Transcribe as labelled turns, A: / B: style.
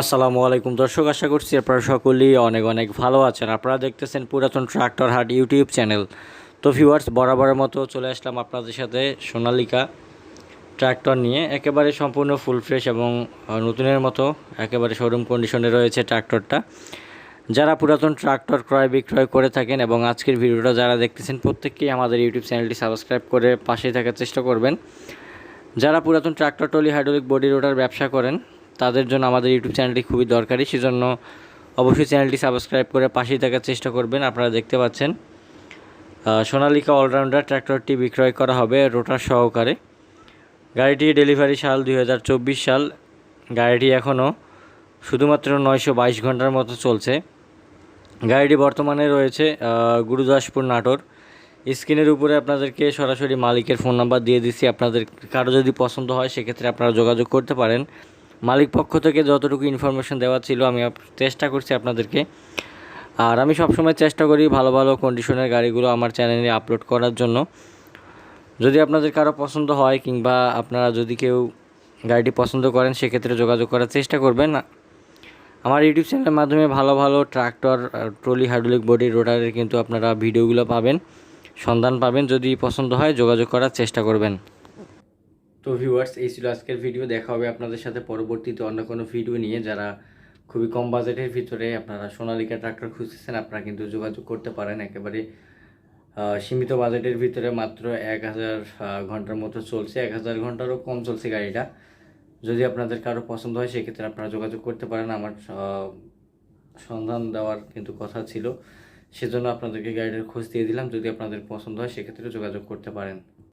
A: আসসালামু আলাইকুম দর্শক, আশা করছি আপনারা সকলেই অনেক অনেক ভালো আছেন। আপনারা দেখতেছেন পুরাতন ট্রাক্টর হাট ইউটিউব চ্যানেল। তো ভিউয়ার্স বরাবরের মতো চলে আসলাম আপনাদের সাথে সোনালিকা ট্রাক্টর নিয়ে। একেবারে সম্পূর্ণ ফুল ফ্রেশ এবং নতুনের মতো একেবারে শোরুম কন্ডিশনে রয়েছে ট্রাক্টরটা। যারা পুরাতন ট্রাক্টর ক্রয় বিক্রয় করে থাকেন এবং আজকের ভিডিওটা যারা দেখতেছেন, প্রত্যেককেই আমাদের ইউটিউব চ্যানেলটি সাবস্ক্রাইব করে পাশে থাকার চেষ্টা করবেন। যারা পুরাতন tractor trolley hydraulic body rotor ব্যবসা করেন তাদের জন্য আমাদের ইউটিউব চ্যানেলটি খুবই দরকারি। সেজন্য অবশ্যই চ্যানেলটি সাবস্ক্রাইব করে পাশেই থাকার চেষ্টা করবেন। আপনারা দেখতে পাচ্ছেন সোনালিকা অলরাউন্ডার ট্র্যাক্টরটি বিক্রয় করা হবে রোটার সহকারে। গাড়িটি ডেলিভারি সাল দুই হাজার চব্বিশ সাল। গাড়িটি এখনও শুধুমাত্র নয়শো বাইশ ঘণ্টার মতো চলছে। গাড়িটি বর্তমানে রয়েছে গুরুদাসপুর নাটোর। স্ক্রিনের উপরে আপনাদেরকে সরাসরি মালিকের ফোন নাম্বার দিয়ে দিচ্ছি আপনাদের কারও যদি পছন্দ হয়, সেক্ষেত্রে আপনারা যোগাযোগ করতে পারেন। মালিক পক্ষ থেকে যতটুকু ইনফরমেশন দেওয়া ছিল, আমি চেষ্টা করছি আপনাদেরকে। আর আমি সবসময় চেষ্টা করি ভালো ভালো কন্ডিশনের গাড়িগুলো আমার চ্যানেলে আপলোড করার জন্য। যদি আপনাদের কারও পছন্দ হয় কিংবা আপনারা যদি কেউ গাড়িটি পছন্দ করেন, সেক্ষেত্রে যোগাযোগ করার চেষ্টা করবেন। আমার ইউটিউব চ্যানেলের মাধ্যমে ভালো ভালো ট্রাক্টর ট্রলি হাইড্রোলিক বডি রোটারের কিন্তু আপনারা ভিডিওগুলো পাবেন, সন্ধান পাবেন। যদি পছন্দ হয়, যোগাযোগ করার চেষ্টা করবেন। তো ভিউয়ার্স এই ছিল আজকের ভিডিও দেখা হবে আপনাদের সাথে পরবর্তীতে অন্য কোনো ভিডিও নিয়ে। যারা খুবই কম বাজেটের ভিতরে আপনারা সোনালিকা ট্রাক্টর খুঁজতেছেন, আপনারা কিন্তু যোগাযোগ করতে পারেন। একেবারে সীমিত বাজেটের ভিতরে মাত্র এক হাজার ঘণ্টার মতো চলছে। এক হাজার ঘন্টারও কম চলছে গাড়িটা। যদি আপনাদের কারও পছন্দ হয়, সেক্ষেত্রে আপনারা যোগাযোগ করতে পারেন। আমার সন্ধান দেওয়ার কিন্তু কথা ছিল। সেজন্য আপনাদেরকে গাড়িটার খোঁজ দিয়ে দিলাম। যদি আপনাদের পছন্দ হয়, সেক্ষেত্রে যোগাযোগ করতে পারেন।